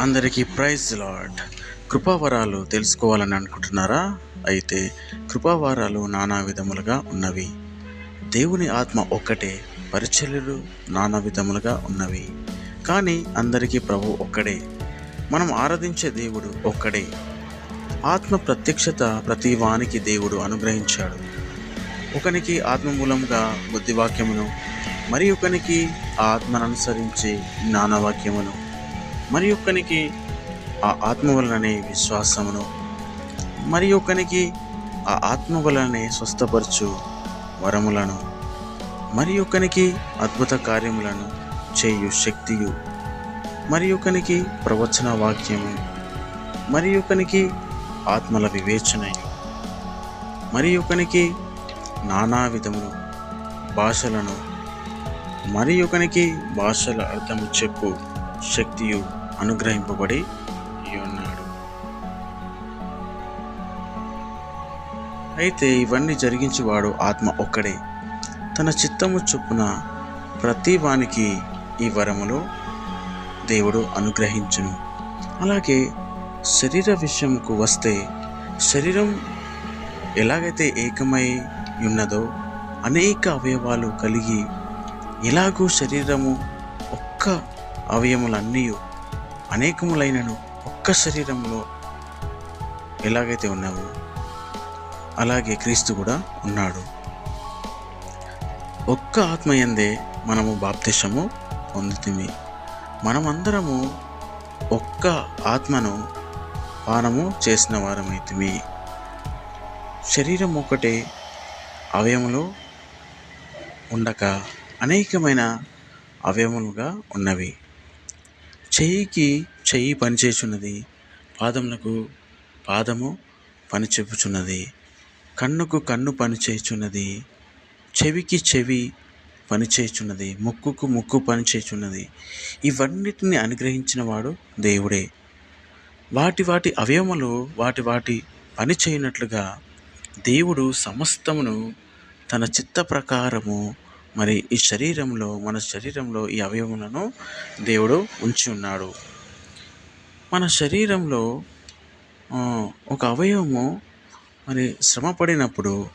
అందరికీ praise lord కృపావరాలు తెలుసుకోవాలని అనుకుంటున్నారా? అయితే కృపావరాలు నానా విధములుగా ఉన్నవి. దేవుని ఆత్మ ఒక్కటే పరిచర్యలు నానా విధములుగా ఉన్నవి. కానీ అందరికీ ప్రభు ఒక్కడే. మనం ఆరాధించే దేవుడు ఒక్కడే. ఆత్మ ప్రత్యక్షత ప్రతి వానికి దేవుడు అనుగ్రహించాడు. ఒకనికి ఆత్మ మూలంగా బుద్ధివాక్యమును మరి ఒకనికి ఆత్మను అనుసరించి జ్ఞానవాక్యమును. మరి ఒక్కనికి ఆ ఆత్మ వలననే విశ్వాసమును మరి ఒకనికి ఆ ఆత్మ వలననే స్వస్థపరచు వరములను మరి ఒకనికి అద్భుత కార్యములను చేయు శక్తియు మరి ఒకనికి ప్రవచన వాక్యము మరి ఒకనికి ఆత్మల వివేచనయు మరి ఒకనికి నానా విధములు భాషలను మరి ఒకనికి భాషల అర్థము చెప్పు శక్తియు అనుగ్రహింపబడి ఉన్నాడు. అయితే ఇవన్నీ జరిగించేవాడు ఆత్మ ఒక్కడే. తన చిత్తము చొప్పున ప్రతి వానికి ఈ వరములో దేవుడు అనుగ్రహించును. అలాగే శరీర విషయంకు వస్తే శరీరం ఎలాగైతే ఏకమై ఉన్నదో అనేక అవయవాలు కలిగి ఎలాగూ శరీరము ఒక్క అవయములన్నీ అనేకములైనను ఒక్క శరీరంలో ఎలాగైతే ఉన్నామో అలాగే క్రీస్తు కూడా ఉన్నాడు. ఒక్క ఆత్మయందే మనము బాప్తిషము పొందుతుంది మనమందరము ఒక్క ఆత్మను పానము చేసిన వారమైతిమి. శరీరం ఒకటే అవయములు ఉండక అనేకమైన అవయములుగా ఉన్నవి. చెయ్యికి చెయ్యి పనిచేచున్నది పాదములకు పాదము పనిచెప్పుచున్నది కన్నుకు కన్ను పనిచేయుచున్నది చెవికి చెవి పనిచేయుచున్నది ముక్కుకు ముక్కు పనిచేయుచున్నది ఇవన్నిటిని అనుగ్రహించిన వాడు దేవుడే. వాటి వాటి అవయవములు వాటి వాటి పని చేయనట్లుగా దేవుడు సమస్తమును తన చిత్త ప్రకారము మరి ఈ శరీరంలో మన శరీరంలో ఈ అవయవములను దేవుడు ఉంచి ఉన్నాడు. మన శరీరంలో ఒక అవయవము మరి శ్రమ పడినప్పుడు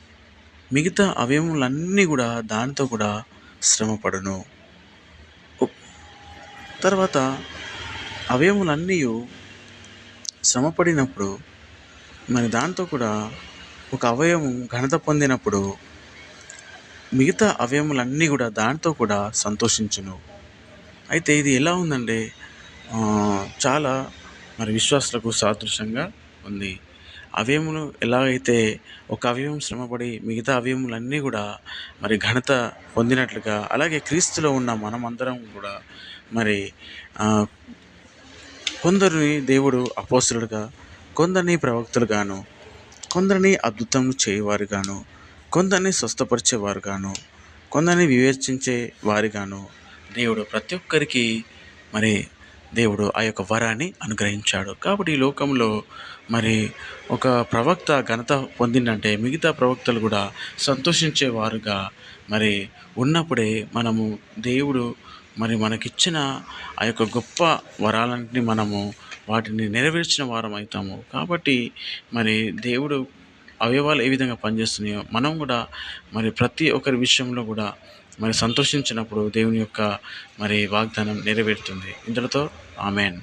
మిగతా అవయవములన్నీ కూడా దానితో కూడా శ్రమపడును తర్వాత అవయవములన్నీ శ్రమపడినప్పుడు మరి దాంతో కూడా ఒక అవయవం ఘనత పొందినప్పుడు మిగతా అవయములన్నీ కూడా దానితో కూడా సంతోషించును. అయితే ఇది ఎలా ఉందంటే చాలా మరి విశ్వాసులకు సాదృశ్యంగా ఉంది. అవయములు ఎలాగైతే ఒక అవయవం శ్రమపడి మిగతా అవయములన్నీ కూడా మరి ఘనత పొందినట్లుగా అలాగే క్రీస్తులో ఉన్న మనమందరం కూడా మరి కొందరిని దేవుడు అపోసులుగా కొందరిని ప్రవక్తలుగాను కొందరిని అద్భుతం చేయవారుగాను కొందరిని స్వస్థపరిచేవారుగాను కొందరిని వివేచించే వారిగాను దేవుడు ప్రతి ఒక్కరికి మరి దేవుడు ఆ యొక్క వరాన్ని అనుగ్రహించాడు. కాబట్టి ఈ లోకంలో మరి ఒక ప్రవక్త ఘనత పొందిందంటే మిగతా ప్రవక్తలు కూడా సంతోషించేవారుగా మరి ఉన్నప్పుడే మనము దేవుడు మరి మనకిచ్చిన ఆ యొక్క గొప్ప వరాలన్నింటినీ మనము వాటిని నెరవేర్చిన వారం అవుతాము కాబట్టి మరి దేవుడు అవయవాలు ఏ విధంగా పనిచేస్తున్నాయో మనం కూడా మరి ప్రతి ఒక్కరి విషయంలో కూడా మరి సంతోషించినప్పుడు దేవుని యొక్క మరి వాగ్దానం నెరవేరుతుంది. ఇంతటితో ఆమెన్.